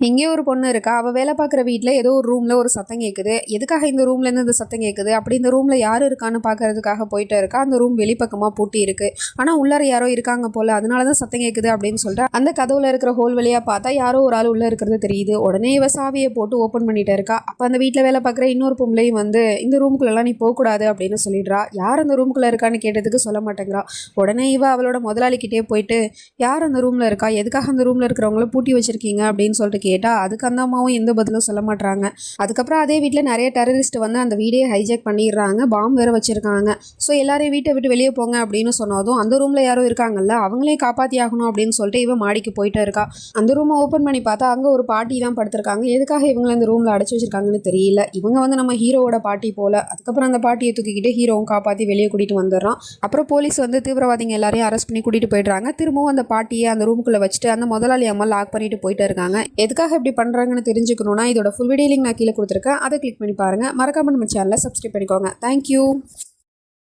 இங்கே ஒரு பொண்ணு இருக்கா? அவள் வேலை பார்க்குற வீட்டில் ஏதோ ஒரு ரூமில் ஒரு சத்தம் கேட்குது எதுக்காக இந்த ரூம்லேருந்து இந்த சத்தம் கேட்குது அப்படி இந்த ரூமில் யார் இருக்கான்னு பார்க்கறதுக்காக போயிட்டு இருக்கா. அந்த ரூம் வெளிப்பக்கமாக பூட்டி இருக்கு. ஆனால் உள்ளார யாரோ இருக்காங்க போல். அதனால தான் சத்தம் கேட்குது அப்படின்னு சொல்லிட்டு அந்த கதவுல இருக்கிற ஹோல் வழியாக பார்த்தா யாரோ ஒரு ஆள் உள்ளே இருக்கிறது தெரியுது. உடனே இவ சாவியை போட்டு ஓப்பன் பண்ணிட்டு இருக்கா. அப்போ அந்த வீட்டில் வேலை பார்க்குற இன்னொரு பொம்பளையும் வந்து இந்த ரூமுக்குள்ளெல்லாம் நீ போகக்கூடாது அப்படின்னு சொல்லிடுறா. யார் அந்த ரூமுக்குள்ளே இருக்கான்னு கேட்டதுக்கு சொல்ல மாட்டேங்கிறா. உடனே இவ அவளோட முதலாளிக்கிட்டே போயிட்டு யார் அந்த ரூமில் இருக்கா? எதுக்காக அந்த ரூமில் இருக்கிறவங்கள பூட்டி வச்சிருக்கீங்க? அப்படின்னு சொல்லிட்டு கேட்டால் அதுக்கு அந்த அம்மாவும் எந்த பதிலும் சொல்ல மாட்டாங்க அதுக்கப்புறம் அதே வீட்டில் நிறைய டெரரிஸ்ட் வந்து அந்த வீடே ஹைஜாக் பண்ணிடுறாங்க. பாம்பு வேற வச்சிருக்காங்க. ஸோ எல்லாரையும் வீட்டை விட்டு வெளியே போங்க அப்படின்னு சொன்னதும் அந்த ரூமில் யாரோ இருக்காங்கல்ல அவங்களே காப்பாற்றி ஆகணும் அப்படின்னு சொல்லிட்டு இவன் மாடிக்கு போயிட்டே இருக்கா. அந்த ரூமை ஓப்பன் பண்ணி பார்த்தா அங்கே ஒரு பாட்டி தான் படுத்திருக்காங்க. எதுக்காக இவங்களை அந்த ரூமில் அடைச்சி வச்சிருக்காங்கன்னு தெரியல. இவங்க வந்து நம்ம ஹீரோவோட பாட்டி போல. அதுக்கப்புறம் அந்த பாட்டியை தூக்கிக்கிட்டு ஹீரோவும் காப்பாற்றி வெளியே கூட்டிகிட்டு வந்துடுறான். அப்புறம் போலீஸ் வந்து தீவிரவாதிங்க எல்லாரையும் அரெஸ்ட் பண்ணி கூட்டிகிட்டு போயிடுறாங்க. திரும்பவும் அந்த பாட்டியை அந்த ரூமுக்குள்ளே வச்சுட்டு அந்த முதலாளி அம்மா லாக் பண்ணிட்டு போயிட்டு இருக்காங்க. எதுக்காக இப்படி பண்ணுறாங்கன்னு தெரிஞ்சுக்கணும்னா இதோட ஃபுல் வீடியோ லிங்க் நான் கீழே கொடுத்துருக்கேன். அதை கிளிக் பண்ணி பாருங்கள் மறக்காம நம்ம சேனலை சப்ஸ்கிரைப் பண்ணிக்கோங்க. தேங்க்யூ